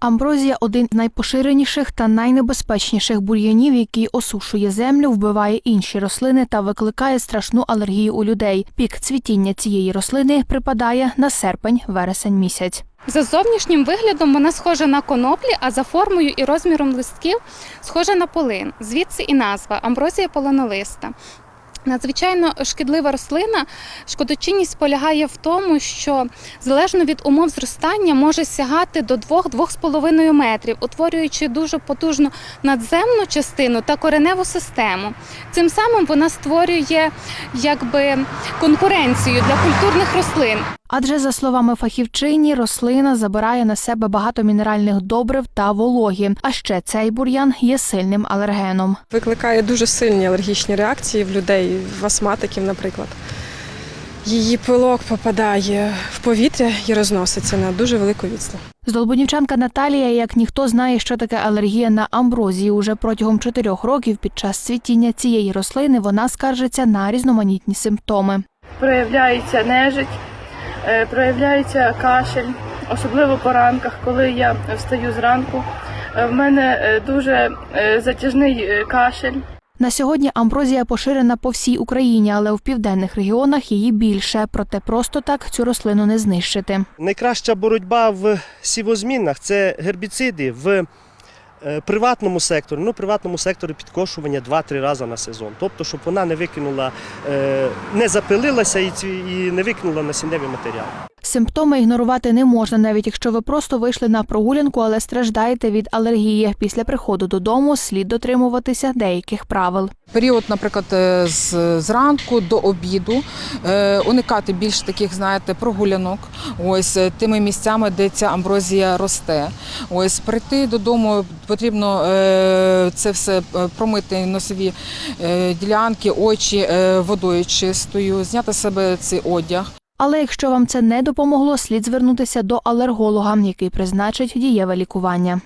Амброзія один з найпоширеніших та найнебезпечніших бур'янів, який осушує землю, вбиває інші рослини та викликає страшну алергію у людей. Пік цвітіння цієї рослини припадає на серпень-вересень місяць. За зовнішнім виглядом вона схожа на коноплі, а за формою і розміром листків схожа на полин. Звідси і назва амброзія полонолиста. Надзвичайно шкідлива рослина. Шкодочинність полягає в тому, що залежно від умов зростання може сягати до 2-2,5 метрів, утворюючи дуже потужну надземну частину та кореневу систему. Цим самим вона створює якби конкуренцію для культурних рослин. Адже, за словами фахівчині, рослина забирає на себе багато мінеральних добрив та вологі. А ще цей бур'ян є сильним алергеном. Викликає дуже сильні алергічні реакції в людей, в астматиків, наприклад. Її пилок попадає в повітря і розноситься на дуже велику відстань. Здолбунівчанка Наталія, як ніхто знає, що таке алергія на амброзію. Уже протягом чотирьох років під час цвітіння цієї рослини вона скаржиться на різноманітні симптоми. проявляється нежить, проявляється кашель, особливо по ранках, коли я встаю зранку. Е, В мене е, дуже е, затяжний е, кашель. На сьогодні амброзія поширена по всій Україні, але в південних регіонах її більше. Проте просто так цю рослину не знищити. Найкраща боротьба в сівозмінах це гербіциди в е, приватному секторі. Ну, приватному секторі підкошування 2-3 рази на сезон. Тобто, щоб вона не викинула, е, не запилилася і не викинула насінневі матеріали. Симптоми ігнорувати не можна, навіть якщо ви просто вийшли на прогулянку, але страждаєте від алергії. Після приходу додому слід дотримуватися деяких правил. Період, наприклад, е, з зранку до обіду е, уникати більш таких, знаєте, прогулянок. Ось е, тими місцями, де ця амброзія росте. Ось прийти додому потрібно це все промити носові ділянки, очі водою чистою, зняти з себе цей одяг. Але якщо вам це не допомогло, слід звернутися до алерголога, який призначить дієве лікування.